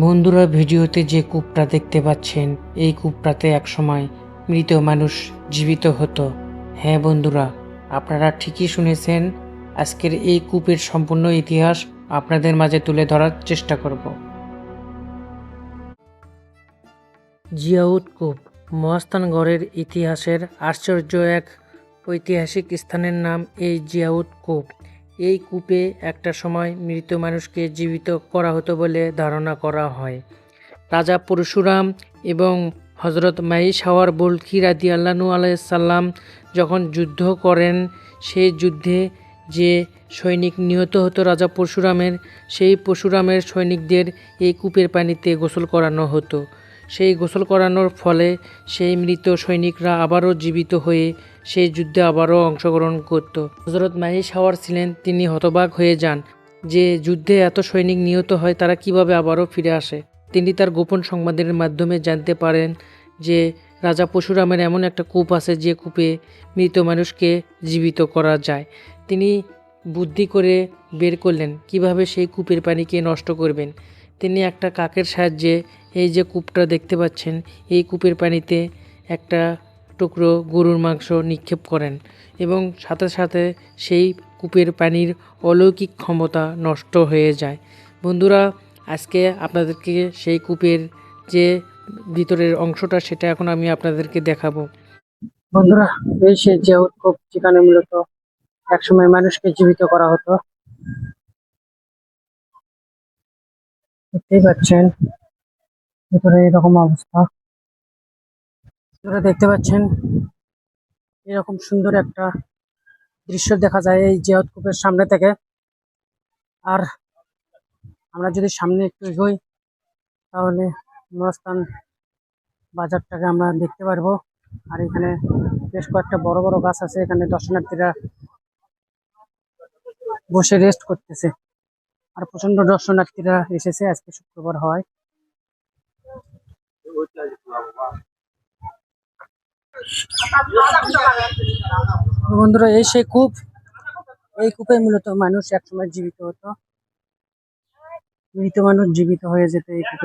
বন্ধুরা, ভিডিওতে যে কূপটা দেখতে পাচ্ছেন, এই কূপটাতে একসময় মৃত মানুষ জীবিত হতো। হ্যাঁ বন্ধুরা, আপনারা ঠিকই শুনেছেন, আজকের এই কূপের সম্পূর্ণ ইতিহাস আপনাদের মাঝে তুলে ধরার চেষ্টা করব। জিয়াউদ কূপ মহাস্থানগড়ের ইতিহাসের আশ্চর্য এক ঐতিহাসিক স্থানের নাম এই জিয়াউদ কূপ। এই কূপে একটা সময় মৃত মানুষকে জীবিত করা হতো বলে ধারণা করা হয়। রাজা পরশুরাম এবং হজরত মাইশাওয়ার বলকি রাদি আল্লাহনু আলাইসাল্লাম যখন যুদ্ধ করেন, সেই যুদ্ধে যে সৈনিক নিহত হতো রাজা পরশুরামের, সেই পরশুরামের সৈনিকদের এই কূপের পানিতে গোসল করানো হতো। সেই গোসল করানোর ফলে সেই মৃত সৈনিকরা আবারও জীবিত হয়ে সেই যুদ্ধে আবারও অংশগ্রহণ করত। হজরত মাহিস হাওয়ার ছিলেন, তিনি হতবাক হয়ে যান। যে যুদ্ধে এত সৈনিক নিহত হয়, তারা কীভাবে আবারও ফিরে আসে? তিনি তার গোপন সংবাদের মাধ্যমে জানতে পারেন যে রাজা পরশুরামের এমন একটা কূপ আছে যে কূপে মৃত মানুষকে জীবিত করা যায়। তিনি বুদ্ধি করে বের করলেন, কীভাবে সেই কূপের পানিকে নষ্ট করবেন? তিনি একটা কাকের সাহায্যে এই যে কূপটা দেখতে পাচ্ছেন, এই কূপের পানিতে একটা টুকরো গরুর মাংস নিক্ষেপ করেন এবং সাথে সাথে সেই কূপের পানির অলৌকিক ক্ষমতা নষ্ট হয়ে যায়। বন্ধুরা, আজকে আপনাদেরকে সেই কূপের যে ভিতরের অংশটা, সেটা এখন আমি আপনাদেরকে দেখাবো। বন্ধুরা, এই সে যে কূপ যেখানে মূলত একসময় মানুষকে জীবিত করা হতো দেখতেই পাচ্ছেন। ভিতরে এরকম অবস্থা। আপনারা দেখতে পাচ্ছেন, এরকম সুন্দর একটা দৃশ্য দেখা যায় এই জিয়াউদ কূপের সামনে থেকে। আর আমরা যদি সামনে একটু এগোই, তাহলে মহাস্থান বাজারটাকে আমরা দেখতে পারব। আর এখানে বেশ কয়েকটা বড় বড় গাছ আছে, এখানে দর্শনার্থীরা বসে রেস্ট করতেছে। আর প্রচণ্ড দর্শনার্থীরা এসেছে, আজকে শুক্রবার হয়। বন্ধুরা, এই সেই কূপ, এই কূপে মূলত মানুষ একসময় জীবিত হতো। মৃত মানুষ জীবিত হয়ে যেত এই কূপে।